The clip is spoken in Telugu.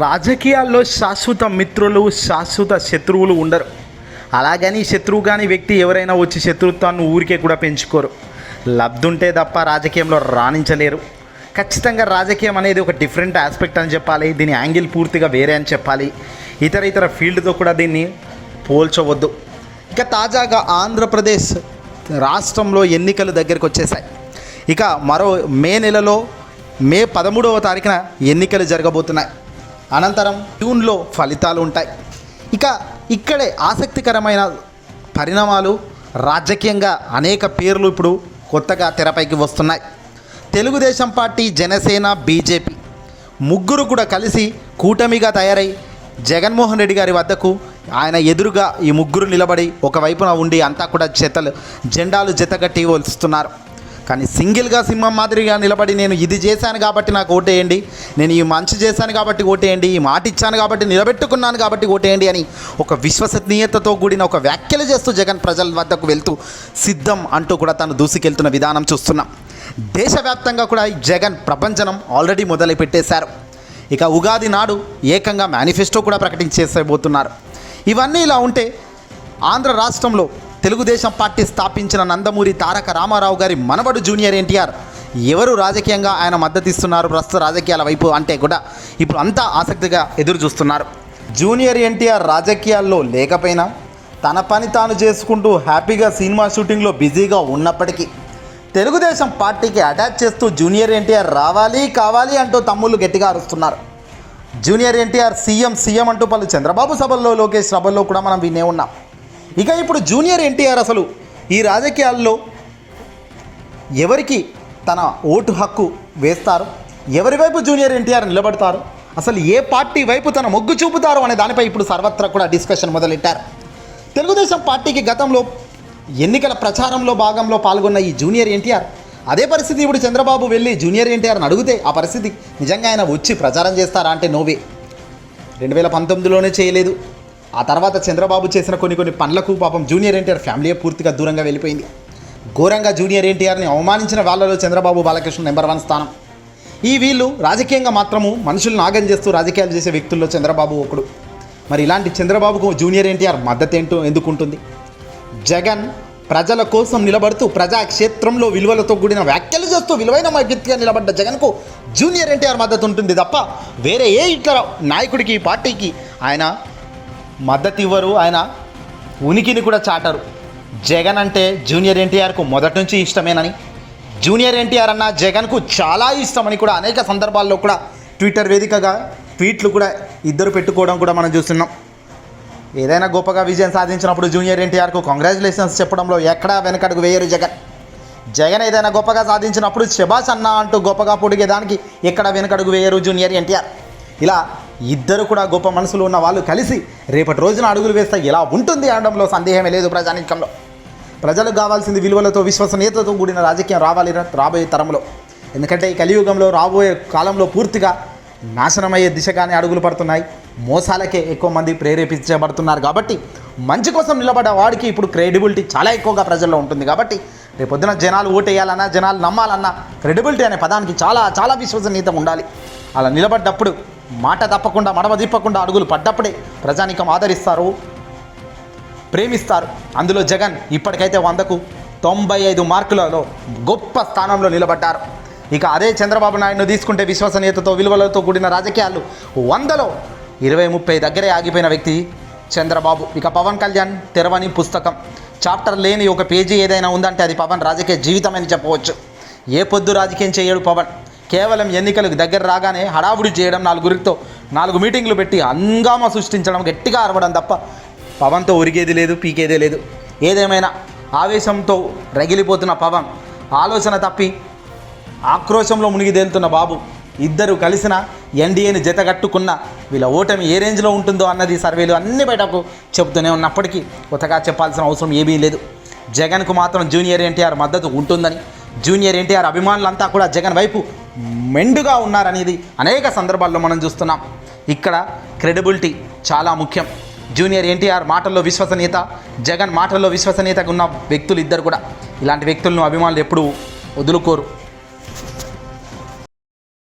రాజకీయాల్లో శాశ్వత మిత్రులు శాశ్వత శత్రువులు ఉండరు. అలాగని శత్రువు కాని వ్యక్తి ఎవరైనా వచ్చి శత్రుత్వాన్ని ఊరికే కూడా పెంచుకోరు. లబ్ధుంటే తప్ప రాజకీయంలో రాణించలేరు. ఖచ్చితంగా రాజకీయం అనేది ఒక డిఫరెంట్ ఆస్పెక్ట్ అని చెప్పాలి దీని యాంగిల్ పూర్తిగా వేరే అని చెప్పాలి. ఇతర ఇతర ఫీల్డ్తో కూడా దీన్ని పోల్చవద్దు. ఇక తాజాగా ఆంధ్రప్రదేశ్ రాష్ట్రంలో ఎన్నికలు దగ్గరికి వచ్చేసాయి ఇక మరో మే నెలలో మే పదమూడవ తారీఖున ఎన్నికలు జరగబోతున్నాయి. అనంతరం జూన్లో ఫలితాలు ఉంటాయి ఇక ఇక్కడే ఆసక్తికరమైన పరిణామాలు రాజకీయంగా అనేక పేర్లు ఇప్పుడు కొత్తగా తెరపైకి వస్తున్నాయి. తెలుగుదేశం పార్టీ జనసేన బీజేపీ ముగ్గురు కూడా కలిసి కూటమిగా తయారై జగన్మోహన్ రెడ్డి గారి వద్దకు ఆయన ఎదురుగా ఈ ముగ్గురు నిలబడి ఒకవైపున ఉండి అంతా కూడా జతలు జెండాలు జతగట్టి వలుస్తున్నారు కానీ సింగిల్గా సింహం మాదిరిగా నిలబడి నేను ఇది చేశాను కాబట్టి నాకు ఓటేయండి. నేను ఈ మంచి చేశాను కాబట్టి ఓటేయండి. ఈ మాట ఇచ్చాను కాబట్టి నిలబెట్టుకున్నాను కాబట్టి ఓటేయండి అని ఒక విశ్వసనీయతతో కూడిన ఒక వ్యాఖ్యలు చేస్తూ జగన్ ప్రజల వద్దకు వెళ్తూ సిద్ధం అంటూ కూడా తను దూసుకెళ్తున్న విధానం చూస్తున్నాం. దేశవ్యాప్తంగా కూడా ఈ జగన్ ప్రపంచనం ఆల్రెడీ మొదలు పెట్టేశారు ఇక ఉగాది నాడు ఏకంగా మేనిఫెస్టో కూడా ప్రకటించేసేబోతున్నారు. ఇవన్నీ ఇలా ఉంటే ఆంధ్ర రాష్ట్రంలో తెలుగుదేశం పార్టీ స్థాపించిన నందమూరి తారక రామారావు గారి మనవడు జూనియర్ ఎన్టీఆర్. ఎవరు రాజకీయంగా ఆయన మద్దతిస్తున్నారు ప్రస్తుత రాజకీయాల వైపు అంటే కూడా ఇప్పుడు అంతా ఆసక్తిగా ఎదురు చూస్తున్నారు. జూనియర్ ఎన్టీఆర్ రాజకీయాల్లో లేకపోయినా తన పని తాను చేసుకుంటూ హ్యాపీగా సినిమా షూటింగ్లో బిజీగా ఉన్నప్పటికీ తెలుగుదేశం పార్టీకి అటాచ్ చేస్తూ జూనియర్ ఎన్టీఆర్ రావాలి కావాలి అంటూ తమ్ముళ్ళు గట్టిగా అరుస్తున్నారు. జూనియర్ ఎన్టీఆర్ సీఎం సీఎం అంటూ పలు చంద్రబాబు సభల్లో లోకేష్ సభల్లో కూడా మనం వినే ఉన్నాం. ఇక ఇప్పుడు జూనియర్ ఎన్టీఆర్ అసలు ఈ రాజకీయాల్లో ఎవరికి తన ఓటు హక్కు వేస్తారు? ఎవరి వైపు జూనియర్ ఎన్టీఆర్ నిలబడతారు? అసలు ఏ పార్టీ వైపు తన మొగ్గు చూపుతారు అనే దానిపై ఇప్పుడు సర్వత్రా కూడా డిస్కషన్ మొదలెట్టారు. తెలుగుదేశం పార్టీకి గతంలో ఎన్నికల ప్రచారంలో భాగంలో పాల్గొన్న ఈ జూనియర్ ఎన్టీఆర్ అదే పరిస్థితి ఇప్పుడు చంద్రబాబు వెళ్ళి జూనియర్ ఎన్టీఆర్ని అడిగితే ఆ పరిస్థితి నిజంగా ఆయన వచ్చి ప్రచారం చేస్తారా అంటే నోవే రెండు వేల పంతొమ్మిదిలోనే చేయలేదు. ఆ తర్వాత చంద్రబాబు చేసిన కొన్ని కొన్ని పనులకు పాపం జూనియర్ ఎన్టీఆర్ ఫ్యామిలీ పూర్తిగా దూరంగా వెళ్ళిపోయింది. ఘోరంగా జూనియర్ ఎన్టీఆర్ని అవమానించిన వాళ్ళలో చంద్రబాబు బాలకృష్ణ నెంబర్ వన్ స్థానం. ఈ వీళ్ళు రాజకీయంగా మాత్రము మనుషులను నాగం చేస్తూ రాజకీయాలు చేసే వ్యక్తుల్లో చంద్రబాబు ఒకడు. మరి ఇలాంటి చంద్రబాబుకు జూనియర్ ఎన్టీఆర్ మద్దతు ఏంటో ఎందుకు ఉంటుంది జగన్ ప్రజల కోసం నిలబడుతూ ప్రజాక్షేత్రంలో విలువలతో కూడిన వ్యాఖ్యలు చేస్తూ విలువైన వ్యక్తిగా నిలబడ్డ జగన్కు జూనియర్ ఎన్టీఆర్ మద్దతు ఉంటుంది తప్ప వేరే ఏ ఇతర నాయకుడికి పార్టీకి ఆయన మద్దతు ఇవ్వరు ఆయన ఉనికిని కూడా చాటరు. జగన్ అంటే జూనియర్ ఎన్టీఆర్కు మొదటి నుంచి ఇష్టమేనని జూనియర్ ఎన్టీఆర్ అన్న జగన్కు చాలా ఇష్టమని కూడా అనేక సందర్భాల్లో కూడా ట్విట్టర్ వేదికగా ట్వీట్లు కూడా ఇద్దరు పెట్టుకోవడం కూడా మనం చూస్తున్నాం. ఏదైనా గొప్పగా విజయం సాధించినప్పుడు జూనియర్ ఎన్టీఆర్కు కంగ్రాచులేషన్స్ చెప్పడంలో ఎక్కడా వెనకడుగు వేయరు జగన్. జగన్ ఏదైనా గొప్పగా సాధించినప్పుడు శబాష్ అన్న అంటూ గొప్పగా పొడిగేదానికి ఎక్కడ వెనకడుగు వేయరు జూనియర్ ఎన్టీఆర్. ఇలా ఇద్దరు కూడా గొప్ప మనసులు ఉన్న వాళ్ళు కలిసి రేపటి రోజున అడుగులు వేస్తే ఎలా ఉంటుంది అనడంలో సందేహమే లేదు ప్రజానీకంలో. ప్రజలకు కావాల్సింది విలువలతో విశ్వసనీయతతో కూడిన రాజకీయం రావాలి రాబోయే తరంలో. ఎందుకంటే ఈ కలియుగంలో రాబోయే కాలంలో పూర్తిగా నాశనమయ్యే దిశగానే అడుగులు పడుతున్నాయి. మోసాలకే ఎక్కువ మంది ప్రేరేపించబడుతున్నారు కాబట్టి మంచి కోసం నిలబడ్డ వాడికి ఇప్పుడు క్రెడిబిలిటీ చాలా ఎక్కువగా ప్రజల్లో ఉంటుంది కాబట్టి రేపొద్దున జనాలు ఓటేయాలన్నా జనాలు నమ్మాలన్నా క్రెడిబిలిటీ అనే పదానికి చాలా చాలా విశ్వసనీయత ఉండాలి. అలా నిలబడ్డప్పుడు మాట తప్పకుండా మడమ తిప్పకుండా అడుగులు పడ్డప్పుడే ప్రజానికం ఆదరిస్తారు ప్రేమిస్తారు. అందులో జగన్ ఇప్పటికైతే వందకు తొంభై ఐదు మార్కులలో గొప్ప స్థానంలో నిలబడ్డారు. ఇక అదే చంద్రబాబు నాయుడును తీసుకుంటే విశ్వసనీయతతో విలువలతో కూడిన రాజకీయాలు వందలో ఇరవై ముప్పై దగ్గరే ఆగిపోయిన వ్యక్తి చంద్రబాబు. ఇక పవన్ కళ్యాణ్ తెరవని పుస్తకం. చాప్టర్ లేని ఒక పేజీ ఏదైనా ఉందంటే అది పవన్ రాజకీయ జీవితం అని చెప్పవచ్చు. ఏ పొద్దు రాజకీయం చేయడు పవన్. కేవలం ఎన్నికలకు దగ్గర రాగానే హడావుడి చేయడం నాలుగురితో నాలుగు మీటింగ్లు పెట్టి హంగామా సృష్టించడం గట్టిగా అరవడం తప్ప పవన్తో ఉరిగేది లేదు పీకేదే లేదు. ఏదేమైనా ఆవేశంతో రగిలిపోతున్న పవన్ ఆలోచన తప్పి ఆక్రోశంలో మునిగి తేలుతున్న బాబు ఇద్దరు కలిసిన ఎన్డీఏని జతగట్టుకున్న వీళ్ళ ఓటమి ఏ రేంజ్లో ఉంటుందో అన్నది సర్వేలు అన్ని బయటకు చెబుతూనే ఉన్నప్పటికీ కొత్తగా చెప్పాల్సిన అవసరం ఏమీ లేదు. జగన్కు మాత్రం జూనియర్ ఎన్టీఆర్ మద్దతు ఉంటుందని జూనియర్ ఎన్టీఆర్ అభిమానులంతా కూడా జగన్ వైపు మెండుగా ఉన్నారనేది అనేక సందర్భాల్లో మనం చూస్తున్నాం. ఇక్కడ క్రెడిబిలిటీ చాలా ముఖ్యం. జూనియర్ ఎన్టీఆర్ మాటల్లో విశ్వసనీయత జగన్ మాటల్లో విశ్వసనీయతగా ఉన్న వ్యక్తులు ఇద్దరు కూడా. ఇలాంటి వ్యక్తులను అభిమానులు ఎప్పుడూ వదులుకోరు.